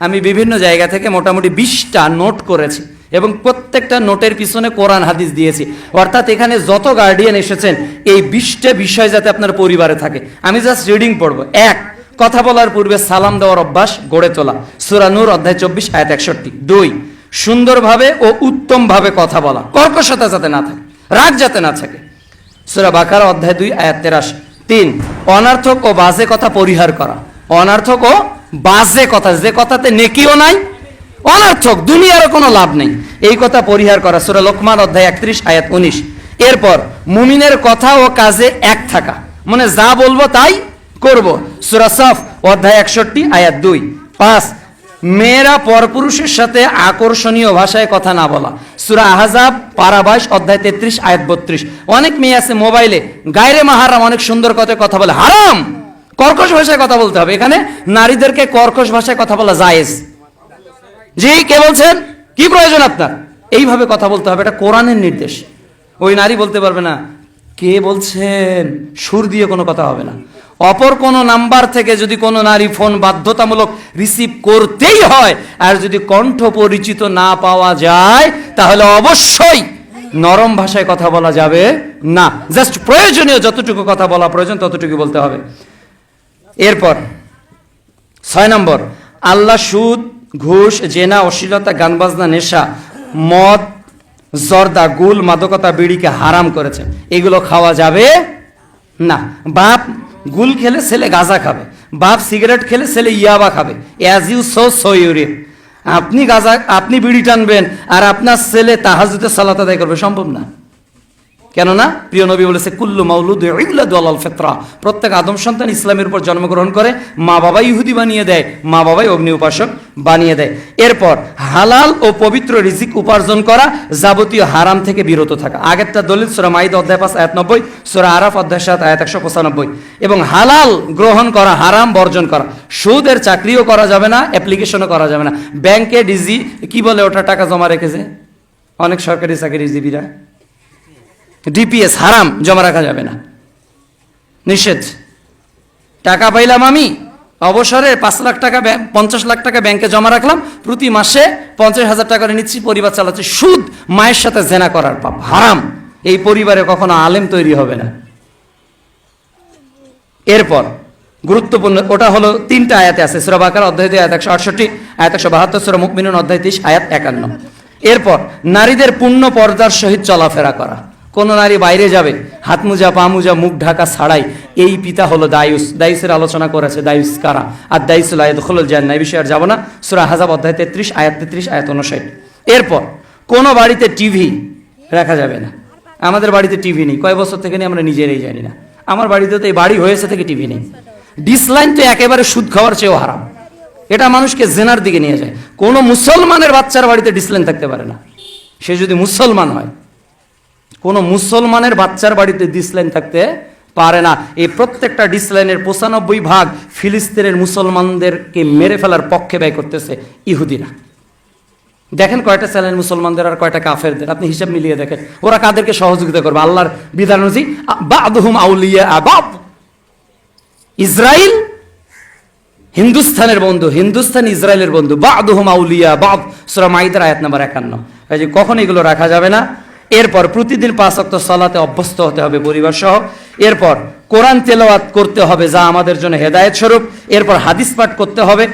আমি বিভিন্ন জায়গা থেকে মোটামুটি বিশটা নোট করেছি এবং প্রত্যেকটা নোটের পিছনে কোরআন হাদিস দিয়েছি। অর্থাৎ এখানে যত গার্ডিয়ান এসেছেন, এই বিশটা বিষয় যাতে আপনার পরিবারে থাকে। আমি জাস্ট রিডিং পড়ব। এক, কথা বলার পূর্বে সালাম দেওয়ার অভ্যাস গড়ে তোলা। সুরানুর অধ্যায় চব্বিশ, আয়াত একষট্টি। দুই, সুন্দরভাবে ও উত্তমভাবে কথা বলা। কর্কশতা যাতে না থাকে, রাগ যাতে না থাকে। সুরা বাকার অধ্যায় দুই, আয়াত তেরাশি। তিন, অনার্থক ও বাজে কথা পরিহার করা। অনার্থক ও বাজে কথা, যে কথাতে নেকিও নাই, অনার্থক, দুনিয়ারও কোনো লাভ নেই। এই কথা পরিহার করা, সুরা লোকমান অধ্যায় একত্রিশ, আয়াত উনিশ। এরপর, মুমিনের কথা ও কাজে এক থাকা। মানে যা বলব তাই করব। সুরা সফ অধ্যায় একষট্টি, আয়াত দুই। পাঁচ, মেয়েরা পরপুরুষের সাথে আকর্ষণীয় ভাষায় কথা না বলা। সুরা আহাজাব পারাবাস অধ্যায় তেত্রিশ, আয়াত বত্রিশ। অনেক মেয়ে আছে মোবাইলে, গায়রে মাহারাম অনেক সুন্দর কথায় কথা বলে, হারাম! কর্কশ ভাষায় কথা বলতে হবে। এখানে নারীদেরকে কর্কশ ভাষায় কথা বলা জায়েজ। জি, কে বলছেন? কি প্রয়োজন আপনার? এইভাবে কথা বলতে হবে, এটা কোরআনের নির্দেশ। ওই নারী বলতে পারবে না, কে বলছেন? সুর দিয়ে কোনো কথা হবে না। অপর কোনো নাম্বার থেকে যদি কোনো নারী ফোন বাধ্যতামূলক রিসিভ করতেই হয়, আর যদি কণ্ঠ পরিচিত না পাওয়া যায়, তাহলে অবশ্যই নরম ভাষায় কথা বলা যাবে না। জাস্ট প্রয়োজনীয় যতটুকু কথা বলা প্রয়োজন ততটুকু বলতে হবে। এরপর, ছয় নম্বর, আল্লাহ সুদ, ঘুষ, জেনা, অশ্লীলতা গান বাজনা নেশা, মদ, জর্দা, গুল, মাদকতা, বিড়িকে হারাম করেছেন এগুলো খাওয়া যাবে না। বাপ গুল খেলে ছেলে গাঁজা খাবে। বাপ সিগারেট খেলে ছেলে ইয়াবা খাবে। As you sow so you reap আপনি গাঁজা, আপনি বিড়ি টানবেন আর আপনার ছেলে তাহাজুতে সালাত আদায় করবে। সম্ভব না। কেননা প্রিয় নবী বলেছে, কুল্লু মাউলুদ ইউলাদু আলাল ফিতরা। প্রত্যেক আদম সন্তান ইসলামের উপর জন্মগ্রহণ করে, মা বাবা ইহুদি বানিয়ে দেয়, মা বাবাই অগ্নি উপাসক বানিয়ে দেয়। এরপর হালাল ও পবিত্র রিজিক উপার্জন করা যাবতীয় হারাম থেকে বিরত থাকা। আগেরটা দলিল সুরা মাইদ অধ্যায় পাঁচ, আয়াত নব্বই, সুরা আরাফ অধ্যায় সাত, আয়াত একশো পঁচানব্বই। এবং হালাল গ্রহণ করা, হারাম বর্জন করা, সুদের চাকরিও করা যাবে না, অ্যাপ্লিকেশনও করা যাবে না। ব্যাংকে ডিজি, কি বলে ওটা টাকা জমা রেখেছে? অনেক সরকারি চাকরিজীবীরা। ডিপিএস হারাম, জমা রাখা যাবে না। নিষেধ। টাকা পাইলাম আমি অবসরে পাঁচ লাখ টাকা পঞ্চাশ লাখ টাকা ব্যাংকে জমা রাখলাম, প্রতি মাসে পঞ্চাশ হাজার টাকা করে নিচ্ছি, পরিবার চালাচ্ছে, সুদ, মায়ের সাথে জেনা করার পাপ, হারাম। এই পরিবারে কখনো আলেম তৈরি হবে না। এরপর, গুরুত্বপূর্ণ, ওটা হলো তিনটা আয়াতে আছে, সুরা বাকার, অধ্যায় আয়াত একশো আটষট্টি, আয়াত একশো বাহাত্তর, সুরা মুকমিনুন অধ্যায় তিরিশ, আয়াত একান্ন। এরপর, নারীদের পূর্ণ পর্দার সহিত চলাফেরা করা। কোন নারী বাইরে যাবে, হাত মুজা, পা মুজা, মুখ ঢাকা ছাড়াই। এই পিতা হলো দায়ুস। দায়ুসের আলোচনা করেছে দায়ুস কারা? আর দায়ুসুল আয়াত হলো জান এই বিষয়ে আর যাব না। সুরা হাজাব অধ্যায় তেত্রিশ, আয়াত তেত্রিশ, আয়াত উনষাট এরপর, কোন বাড়িতে টিভি রাখা যাবে না? আমাদের বাড়িতে টিভি নেই। কয় বছর থেকে নেই আমরা নিজেরাই জানি না। আমার বাড়িতে তো এই বাড়ি হয়েছে থেকে টিভি নেই। ডিসলাইন তো একেবারে সুদ খাওয়ার চেয়েও হারাম। এটা মানুষকে জেনার দিকে নিয়ে যায়। কোনো মুসলমানের বাচ্চার বাড়িতে ডিসলাইন থাকতে পারে না। সে যদি মুসলমান হয় কোনো মুসলমানের বাচ্চার বাড়িতে ডিসলাইন থাকতে পারে না। এই প্রত্যেকটা ডিসলাইনের পঁচানব্বই ভাগ ফিলিস্তিনের মুসলমানদেরকে মেরে ফেলার পক্ষে ব্যয় করতেছে ইহুদিরা। দেখেন কয়টা চ্যালেঞ্জ মুসলমানদের আর কয়টা কাফেরদের? আপনি হিসাব মিলিয়ে দেখেন। ওরা কাদেরকে সহযোগিতা করবে? আল্লাহর বিধান বাদহুম আউলিয়া আবাব ইসরায়েল হিন্দুস্তানের বন্ধু হিন্দুস্তান ইসরায়েলের বন্ধু। বাদহুম আউলিয়া বাব সুরা মাইদার আয়াত নাম্বার একান্ন। কখন এগুলো রাখা যাবে না? এরপর প্রতিদিন পাঁচ অক্ত সালাতে অভ্যস্ত হতে হবে পরিবার সহ এরপর কোরআন তেলাওয়াত করতে হবে যা আমাদের জন্য হেদায়ত স্বরূপ। এরপর হাদিস পাঠ করতে হবে।